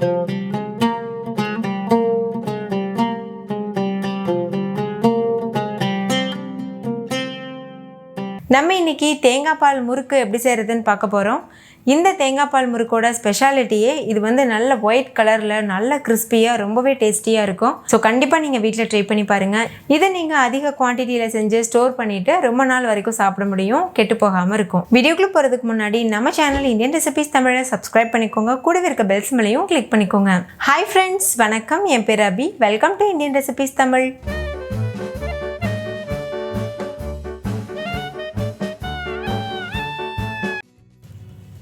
Música நம்ம இன்றைக்கி தேங்காய் பால் முறுக்கு எப்படி செய்கிறதுன்னு பார்க்க போகிறோம் இந்த தேங்காய் பால் முறுக்கோட ஸ்பெஷாலிட்டியே இது வந்து நல்ல ஒயிட் கலரில் நல்ல கிறிஸ்பியாக ரொம்பவே டேஸ்டியாக இருக்கும். ஸோ கண்டிப்பாக நீங்கள் வீட்டில் ட்ரை பண்ணி பாருங்கள் இதை நீங்கள் அதிக குவான்டிட்டியில் செஞ்சு ஸ்டோர் பண்ணிவிட்டு ரொம்ப நாள் வரைக்கும் சாப்பிட முடியும். கெட்டு போகாமல் இருக்கும். வீடியோக்குள்ளே போகிறதுக்கு முன்னாடி நம்ம சேனல் இந்தியன் ரெசிபிஸ் தமிழை சப்ஸ்கிரைப் பண்ணிக்கோங்க. கூடவே இருக்க பெல்ஸ் மேலேயும் கிளிக் பண்ணிக்கோங்க. ஹாய் ஃப்ரெண்ட்ஸ் வணக்கம். என் பேர் Abhi welcome to Indian recipes Tamil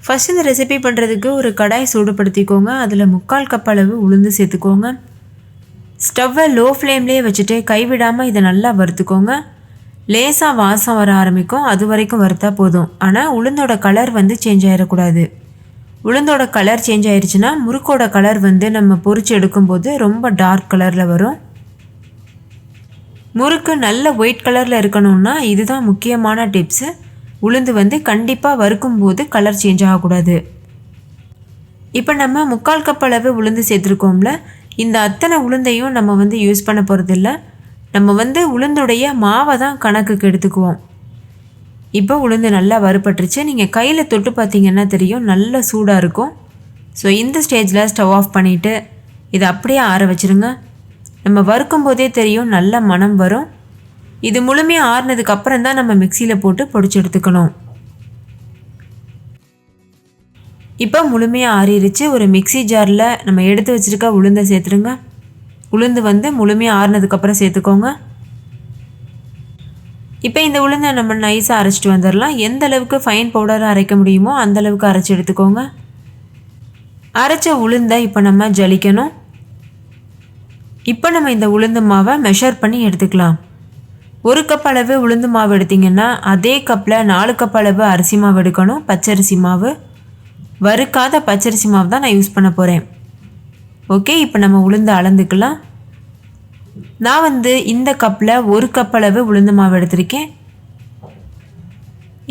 first இந்த ரெசிபி பண்ணுறதுக்கு ஒரு கடாய் சூடுபடுத்திக்கோங்க. அதில் முக்கால் கப் அளவு உளுந்து சேர்த்துக்கோங்க. ஸ்டவ்வை லோ ஃப்ளேம்லேயே வச்சுட்டு கைவிடாமல் இதை நல்லா வறுத்துக்கோங்க. லேசாக வாசம் வர ஆரம்பிக்கும். அது வரைக்கும் வறுத்தா போதும். ஆனால் உளுந்தோட கலர் வந்து சேஞ்ச் ஆகிடக்கூடாது உளுந்தோட கலர் சேஞ்ச் ஆயிடுச்சுன்னா முறுக்கோட கலர் வந்து நம்ம பொறிச்சு எடுக்கும்போது ரொம்ப டார்க் கலரில் வரும். முறுக்கு நல்ல ஒயிட் கலரில் இருக்கணும்னா இதுதான் முக்கியமான டிப்ஸு உளுந்து வந்து கண்டிப்பாக வறுக்கும் போது கலர் சேஞ்ச் ஆகக்கூடாது. இப்போ நம்ம முக்கால் கப் அளவு உளுந்து சேர்த்துருக்கோம்ல இந்த அத்தனை உளுந்தையும் நம்ம வந்து யூஸ் பண்ண போகிறதில்ல நம்ம வந்து உளுந்துடைய மாவை தான் கணக்குக்கு எடுத்துக்குவோம். இப்போ உளுந்து நல்லா வறுபட்டுருச்சு. நீங்கள் கையில் தொட்டு பார்த்தீங்கன்னா தெரியும் நல்ல சூடாக இருக்கும். ஸோ இந்த ஸ்டேஜில் ஸ்டவ் ஆஃப் பண்ணிவிட்டு இதை அப்படியே ஆற வச்சுருங்க. நம்ம வறுக்கும் போதே தெரியும் நல்ல மனம் வரும். இது முழுமையாக ஆறுனதுக்கு அப்புறம் தான் நம்ம மிக்சியில் போட்டு பொடிச்சு எடுத்துக்கணும். இப்போ முழுமையாக ஆறிடுச்சு ஒரு மிக்சி ஜாரில் நம்ம எடுத்து வச்சுருக்க உளுந்தை சேர்த்துருங்க. உளுந்து வந்து முழுமையாக ஆறுனதுக்கப்புறம் சேர்த்துக்கோங்க. இப்போ இந்த உளுந்தை நம்ம நைஸாக அரைச்சிட்டு வந்துடலாம். எந்த அளவுக்கு ஃபைன் பவுடராக அரைக்க முடியுமோ அந்த அளவுக்கு அரைச்சி எடுத்துக்கோங்க. அரைச்ச உளுந்தை இப்போ நம்ம ஜலிக்கணும். இப்போ நம்ம இந்த உளுந்து மாவை மெஷர் பண்ணி எடுத்துக்கலாம். ஒரு கப் அளவு உளுந்து மாவு எடுத்திங்கன்னா அதே கப்பில் நாலு கப் அளவு அரிசி மாவு எடுக்கணும். பச்சரிசி மாவு. வறுக்காத பச்சரிசி மாவு தான் நான் யூஸ் பண்ண போகிறேன் ஓகே இப்போ நம்ம உளுந்து அளந்துக்கலாம். நான் வந்து இந்த கப்பில் ஒரு கப் அளவு உளுந்து மாவு எடுத்திருக்கேன்.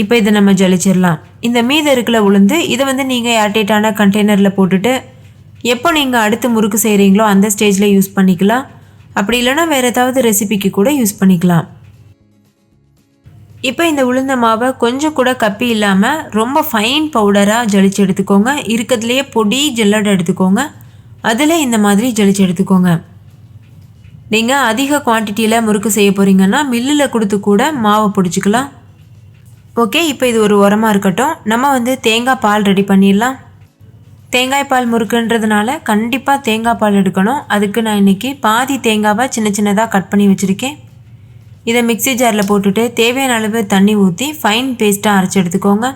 இப்போ இதை நம்ம ஜலிச்சிடலாம். இந்த மீத இருக்கிற உளுந்து இதை வந்து நீங்கள் ஏர்டைட்டான கண்டெய்னரில் போட்டுட்டு எப்போ நீங்கள் அடுத்து முறுக்கு செய்கிறீங்களோ அந்த ஸ்டேஜில் யூஸ் பண்ணிக்கலாம். அப்படி இல்லைனா வேறு ஏதாவது ரெசிபிக்கு கூட யூஸ் பண்ணிக்கலாம். இப்போ இந்த உளுந்த மாவை கொஞ்சம் கூட கப்பி இல்லாமல் ரொம்ப ஃபைன் பவுடராக ஜலிச்சு எடுத்துக்கோங்க. இருக்கிறதுலையே பொடி ஜெல்லடை எடுத்துக்கோங்க. அதில் இந்த மாதிரி ஜலிச்சு எடுத்துக்கோங்க. நீங்கள் அதிக குவான்டிட்டியில் முறுக்கு செய்ய போகிறீங்கன்னா மில்லில் கொடுத்து கூட மாவை பிடிச்சிக்கலாம். ஓகே இப்போ இது ஒரு உரமாக இருக்கட்டும். நம்ம வந்து தேங்காய் பால் ரெடி பண்ணிடலாம். தேங்காய் பால் முறுக்குன்றதுனால கண்டிப்பாக தேங்காய் பால் எடுக்கணும். அதுக்கு நான் இன்றைக்கி பாதி தேங்காவை சின்ன சின்னதாக கட் பண்ணி வச்சுருக்கேன். இதை மிக்சி ஜாரில் போட்டுட்டு தேவையான அளவு தண்ணி ஊற்றி ஃபைன் பேஸ்ட்டாக அரைச்சி எடுத்துக்கோங்க.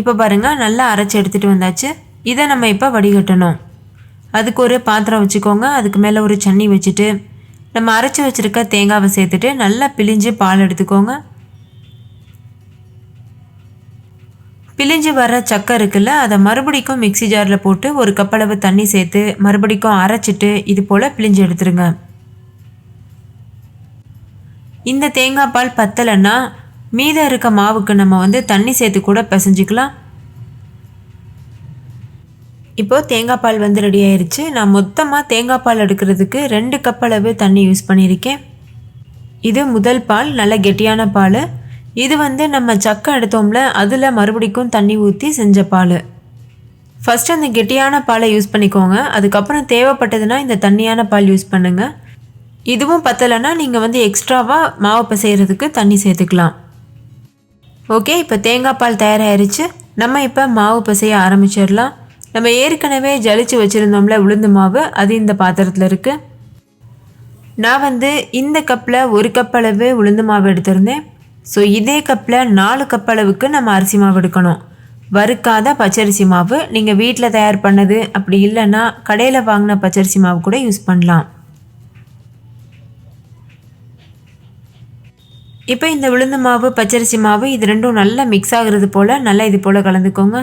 இப்போ பாருங்கள் நல்லா அரைச்சி எடுத்துகிட்டு வந்தாச்சு. இதை நம்ம இப்போ வடிகட்டணும். அதுக்கு ஒரு பாத்திரம் வச்சுக்கோங்க. அதுக்கு மேலே ஒரு சன்னி வச்சுட்டு நம்ம அரைச்சி வச்சுருக்க தேங்காவை சேர்த்துட்டு நல்லா பிழிஞ்சு பால் எடுத்துக்கோங்க. பிழிஞ்சு வர சக்கை இருக்குல்ல அதை மறுபடிக்கும் மிக்சி ஜாரில் போட்டு ஒரு கப்பளவு தண்ணி சேர்த்து மறுபடிக்கும் அரைச்சிட்டு இது போல் பிழிஞ்சு எடுத்துருங்க. இந்த தேங்காய் பால் பத்தலைன்னா மீதம் இருக்க மாவுக்கு நம்ம வந்து தண்ணி சேர்த்து கூட பிசைஞ்சிக்கலாம். இப்போது தேங்காய் பால் வந்து ரெடி ஆயிடுச்சு நான் மொத்தமாக தேங்காய் பால் எடுக்கிறதுக்கு ரெண்டு கப் அளவு தண்ணி யூஸ் பண்ணியிருக்கேன். இது முதல் பால் நல்ல கெட்டியான பால். இது வந்து நம்ம சக்கை எடுத்தோம்ல அதில் மறுபடிக்கும் தண்ணி ஊற்றி செஞ்ச பால். ஃபஸ்ட்டு அந்த கெட்டியான பாலை யூஸ் பண்ணிக்கோங்க. அதுக்கப்புறம் தேவைப்பட்டதுன்னா இந்த தண்ணியான பால் யூஸ் பண்ணுங்கள் இதுவும் பத்தலைன்னா நீங்கள் வந்து எக்ஸ்ட்ராவாக மாவு பிசைகிறதுக்கு தண்ணி சேர்த்துக்கலாம். ஓகே இப்போ தேங்காய் பால் தயாராகிருச்சு நம்ம இப்போ மாவு பிசைய ஆரம்பிச்சிடலாம். நம்ம ஏற்கனவே ஜலிச்சு வச்சுருந்தோம்ல உளுந்து மாவு அது இந்த பாத்திரத்தில் இருக்குது நான் வந்து இந்த கப்பில் ஒரு கப் அளவு உளுந்து மாவு எடுத்திருந்தேன். ஸோ இதே கப்பில் நாலு கப் அளவுக்கு நம்ம அரிசி மாவு எடுக்கணும். வறுக்காத பச்சரிசி மாவு. நீங்கள் வீட்டில் தயார் பண்ணது அப்படி இல்லைன்னா கடையில் வாங்கின பச்சரிசி மாவு கூட யூஸ் பண்ணலாம். இப்போ இந்த உளுந்து மாவு பச்சரிசி மாவு இது ரெண்டும் நல்லா மிக்ஸ் ஆகிறது போல் நல்லா இது போல் கலந்துக்கோங்க.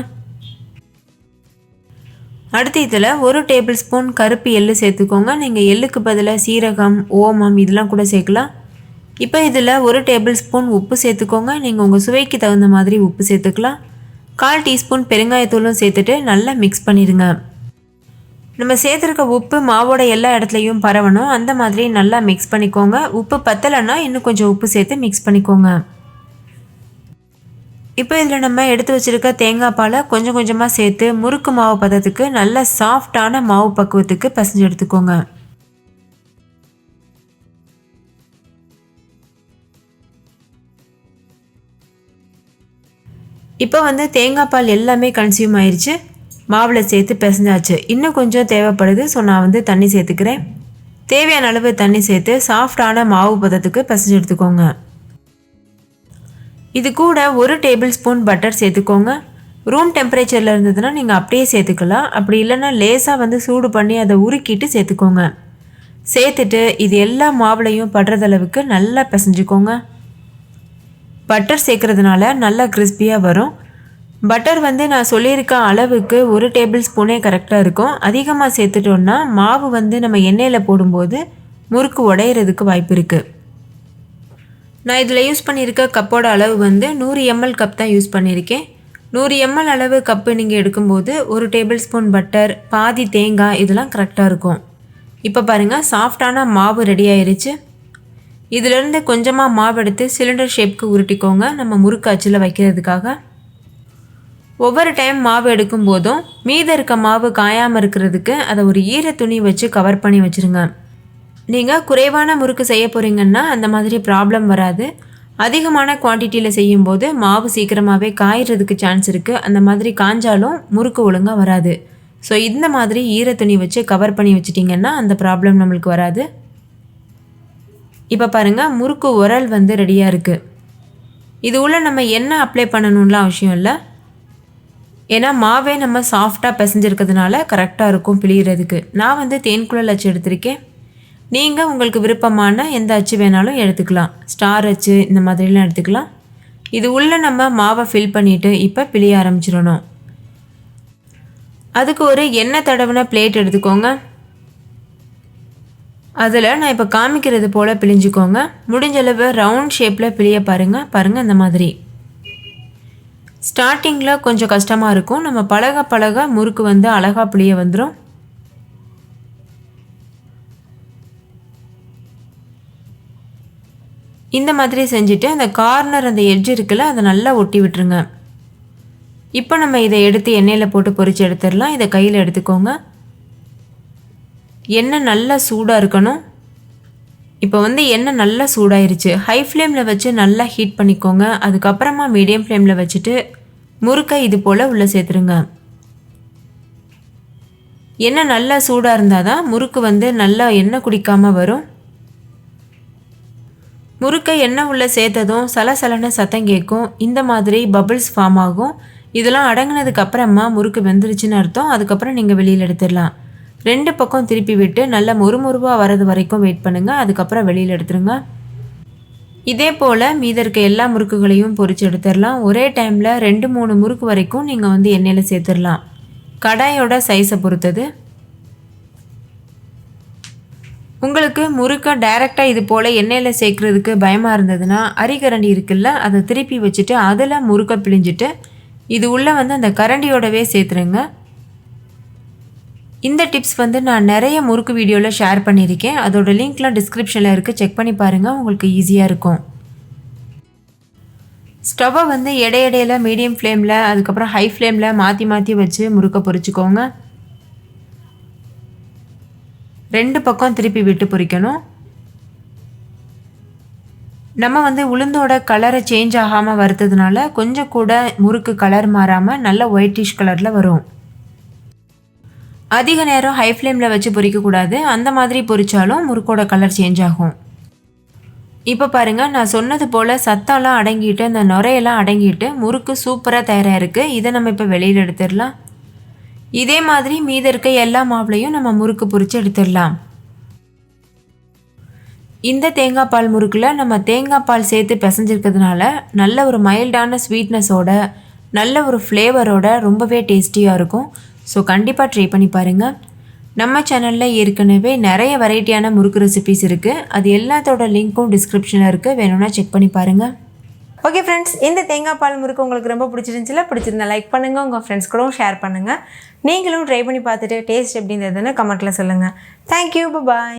அடுத்து இதில் ஒரு டேபிள் ஸ்பூன் கருப்பு எள்ளு சேர்த்துக்கோங்க. நீங்கள் எள்ளுக்கு பதிலாக சீரகம் ஓமம் இதெல்லாம் கூட சேர்க்கலாம். இப்போ இதில் ஒரு டேபிள் ஸ்பூன் உப்பு சேர்த்துக்கோங்க. நீங்கள் உங்கள் சுவைக்கு தகுந்த மாதிரி உப்பு சேர்த்துக்கலாம். கால் டீஸ்பூன் பெருங்காயத்தூளும் சேர்த்துட்டு நல்லா மிக்ஸ் பண்ணிடுங்க. நம்ம சேர்த்துருக்க உப்பு மாவோட எல்லா இடத்துலையும் பரவணும். அந்த மாதிரி நல்லா மிக்ஸ் பண்ணிக்கோங்க. உப்பு பத்தலைன்னா இன்னும் கொஞ்சம் உப்பு சேர்த்து மிக்ஸ் பண்ணிக்கோங்க. இப்போ இதில் நம்ம எடுத்து வச்சுருக்க தேங்காய் பாலை கொஞ்சம் கொஞ்சமாக சேர்த்து முறுக்கு மாவு பதத்துக்கு நல்ல சாஃப்டான மாவு பக்குவத்துக்கு பசஞ்சு எடுத்துக்கோங்க. இப்போ வந்து தேங்காய் பால் எல்லாமே கன்சியூம் ஆயிடுச்சு மாவில் சேர்த்து பிசைஞ்சாச்சு. இன்னும் கொஞ்சம் தேவைப்படுது ஸோ நான் வந்து தண்ணி சேர்த்துக்கிறேன். தேவையான அளவு தண்ணி சேர்த்து சாஃப்டான மாவு பதத்துக்கு பிசைஞ்சு எடுத்துக்கோங்க. இது கூட ஒரு டேபிள் ஸ்பூன் பட்டர் சேர்த்துக்கோங்க. ரூம் டெம்பரேச்சரில் இருந்ததுன்னா நீங்கள் அப்படியே சேர்த்துக்கலாம். அப்படி இல்லைன்னா லேசாக வந்து சூடு பண்ணி அதை உருக்கிட்டு சேர்த்துக்கோங்க. சேர்த்துட்டு இது எல்லா மாவுலையும் படுறதளவுக்கு நல்லா பிசைஞ்சுக்கோங்க. பட்டர் சேர்க்குறதுனால நல்லா கிறிஸ்பியாக வரும். பட்டர் வந்து நான் சொல்லியிருக்க அளவுக்கு ஒரு டேபிள் ஸ்பூனே கரெக்டாக இருக்கும். அதிகமாக சேர்த்துட்டோன்னா மாவு வந்து நம்ம எண்ணெயில் போடும்போது முறுக்கு உடையிறதுக்கு வாய்ப்பு இருக்குது நான் இதில் யூஸ் பண்ணியிருக்க கப்போட அளவு வந்து நூறு எம்எல் கப் தான் யூஸ் பண்ணியிருக்கேன். நூறு எம்எல் அளவு கப்பு நீங்கள் எடுக்கும்போது ஒரு டேபிள் ஸ்பூன் பட்டர் பாதி தேங்காய் இதெல்லாம் கரெக்டாக இருக்கும். இப்போ பாருங்கள் சாஃப்டான மாவு ரெடி ஆயிடுச்சு இதிலேருந்து கொஞ்சமாக மாவு எடுத்து சிலிண்டர் ஷேப்க்கு உருட்டிக்கோங்க. நம்ம முறுக்கு அச்சில் வைக்கிறதுக்காக. ஒவ்வொரு டைம் மாவு எடுக்கும் போதும் மீத இருக்க மாவு காயாமல் இருக்கிறதுக்கு அதை ஒரு ஈர துணி வச்சு கவர் பண்ணி வச்சுருங்க. நீங்கள் குறைவான முறுக்கு செய்ய போகிறீங்கன்னா அந்த மாதிரி ப்ராப்ளம் வராது. அதிகமான குவான்டிட்டியில் செய்யும்போது மாவு சீக்கிரமாகவே காய்கிறதுக்கு சான்ஸ் இருக்குது அந்த மாதிரி காஞ்சாலும் முறுக்கு ஒழுங்காக வராது. ஸோ இந்த மாதிரி ஈர துணி வச்சு கவர் பண்ணி வச்சிட்டிங்கன்னா அந்த ப்ராப்ளம் நம்மளுக்கு வராது. இப்போ பாருங்கள் முறுக்கு உரல் வந்து ரெடியாக இருக்குது இது உள்ள நம்ம என்ன அப்ளை பண்ணணும்லாம் அவசியம் இல்லை. ஏன்னா மாவே நம்ம சாஃப்டாக பிசைஞ்சிருக்கிறதுனால கரெக்டாக இருக்கும் பிழியறதுக்கு. நான் வந்து தேன்குழல் அச்சு எடுத்திருக்கேன். நீங்கள் உங்களுக்கு விருப்பமான எந்த அச்சு வேணாலும் எடுத்துக்கலாம். ஸ்டார் அச்சு இந்த மாதிரிலாம் எடுத்துக்கலாம். இது உள்ளே நம்ம மாவை ஃபில் பண்ணிவிட்டு இப்போ பிழிய ஆரம்பிச்சிடணும். அதுக்கு ஒரு எண்ணெய் தடவின பிளேட் எடுத்துக்கோங்க. அதில் நான் இப்போ காமிக்கிறது போல் பிழிஞ்சுக்கோங்க. முடிஞ்சளவு ரவுண்ட் ஷேப்பில் பிழிய பாருங்கள் பாருங்கள் இந்த மாதிரி. ஸ்டார்டிங்கில் கொஞ்சம் கஷ்டமாக இருக்கும். நம்ம பழக பழக முறுக்கு வந்து அழகாக புளிய வந்துடும் இந்த மாதிரி செஞ்சுட்டு அந்த கார்னர் அந்த எட்ஜ் இருக்குல்ல அதை நல்லா ஒட்டி விட்டுருங்க. இப்போ நம்ம இதை எடுத்து எண்ணெயில் போட்டு பொறிச்சு எடுத்துடலாம். இதை கையில் எடுத்துக்கோங்க. எண்ணெய் நல்லா சூடாக இருக்கணும். இப்போ வந்து எண்ணெய் நல்லா சூடாயிருச்சு. ஹை ஃப்ளேமில் வச்சு நல்லா ஹீட் பண்ணிக்கோங்க. அதுக்கப்புறமா மீடியம் ஃப்ளேமில் வச்சுட்டு முறுக்கை இது போல் உள்ளே சேர்த்துருங்க. எண்ணெய் நல்லா சூடாக இருந்தால் தான் முறுக்கு வந்து நல்லா எண்ணெய் குடிக்காமல் வரும். முறுக்கை எண்ணெய் உள்ளே சேர்த்ததும் சலசலன சத்தம் கேட்கும். இந்த மாதிரி பபிள்ஸ் ஃபார்ம் ஆகும். இதெல்லாம் அடங்கினதுக்கு அப்புறமா முறுக்கு வெந்துருச்சுன்னு அர்த்தம். அதுக்கப்புறம் நீங்கள் வெளியில் எடுத்துடலாம். ரெண்டு பக்கம் திருப்பி விட்டு நல்லா முறுமுறுவாக வர்றது வரைக்கும் வெயிட் பண்ணுங்கள் அதுக்கப்புறம் வெளியில் எடுத்துருங்க. இதே போல் மீத இருக்க எல்லா முறுக்குகளையும் பொரிச்சு எடுத்துடலாம் ஒரே டைமில் ரெண்டு மூணு முறுக்கு வரைக்கும் நீங்கள் வந்து எண்ணெயில் சேர்த்துடலாம் கடாயோட சைஸை பொறுத்தது. உங்களுக்கு முறுக்கை டைரெக்டாக இது போல் எண்ணெயில் சேர்க்குறதுக்கு பயமாக இருந்ததுன்னா அரிகரண்டி இருக்குல்ல அதை திருப்பி வச்சுட்டு அதில் முறுக்க பிழிஞ்சிட்டு இது உள்ளே வந்து அந்த கரண்டியோடவே சேர்த்துருங்க. இந்த டிப்ஸ் வந்து நான் நிறைய முறுக்கு வீடியோவில் ஷேர் பண்ணியிருக்கேன். அதோட லிங்க்லாம் டிஸ்கிரிப்ஷனில் இருக்குது செக் பண்ணி பாருங்கள் உங்களுக்கு ஈஸியாக இருக்கும். ஸ்டவ்வை வந்து இடையிடையில் மீடியம் ஃப்ளேமில் அதுக்கப்புறம் ஹை ஃப்ளேமில் மாற்றி மாற்றி வச்சு முறுக்க பொறிச்சிக்கோங்க. ரெண்டு பக்கம் திருப்பி விட்டு பொறிக்கணும். நம்ம வந்து உளுந்தோட கலரை சேஞ்ச் ஆகாமல் வறுத்ததுனால கொஞ்சம் கூட முறுக்கு கலர் மாறாமல் நல்ல ஒயிட்டிஷ் கலரில் வரும். அதிக நேரம் ஹை ஃப்ளேமில் வச்சு பொரிக்கக்கூடாது அந்த மாதிரி பொரித்தாலும் முறுக்கோட கலர் சேஞ்ச் ஆகும். இப்போ பாருங்கள் நான் சொன்னது போல் சத்தம்லாம் அடங்கிட்டு அந்த நுரையெல்லாம் அடங்கிட்டு முறுக்கு சூப்பராக தயாராக இருக்குது இதை நம்ம இப்போ வெளியில் எடுத்துடலாம். இதே மாதிரி மீத இருக்க எல்லா மாவுளையும் நம்ம முறுக்கு பொரித்து எடுத்துடலாம். இந்த தேங்காய் பால் முறுக்கில் நம்ம தேங்காய் பால் சேர்த்து பிசைஞ்சிருக்கிறதுனால நல்ல ஒரு மைல்டான ஸ்வீட்னஸோட நல்ல ஒரு ஃப்ளேவரோட ரொம்பவே டேஸ்டியாக இருக்கும். ஸோ கண்டிப்பாக ட்ரை பண்ணி பாருங்கள் நம்ம சேனலில் ஏற்கனவே நிறைய வெரைட்டியான முறுக்கு ரெசிபிஸ் இருக்குது அது எல்லாத்தோட லிங்க்கும் டிஸ்கிரிப்ஷனில் இருக்குது வேணும்னா செக் பண்ணி பாருங்கள் ஓகே ஃப்ரெண்ட்ஸ் இந்த தேங்காய் பால் முறுக்கு உங்களுக்கு ரொம்ப பிடிச்சிருந்துச்சுல பிடிச்சிருந்தா லைக் பண்ணுங்கள் உங்கள் ஃப்ரெண்ட்ஸ் கூட ஷேர் பண்ணுங்கள் நீங்களும் ட்ரை பண்ணி பார்த்துட்டு டேஸ்ட் எப்படி இருந்ததுன்னு கமெண்ட்டில் சொல்லுங்கள் தேங்க்யூ பாய்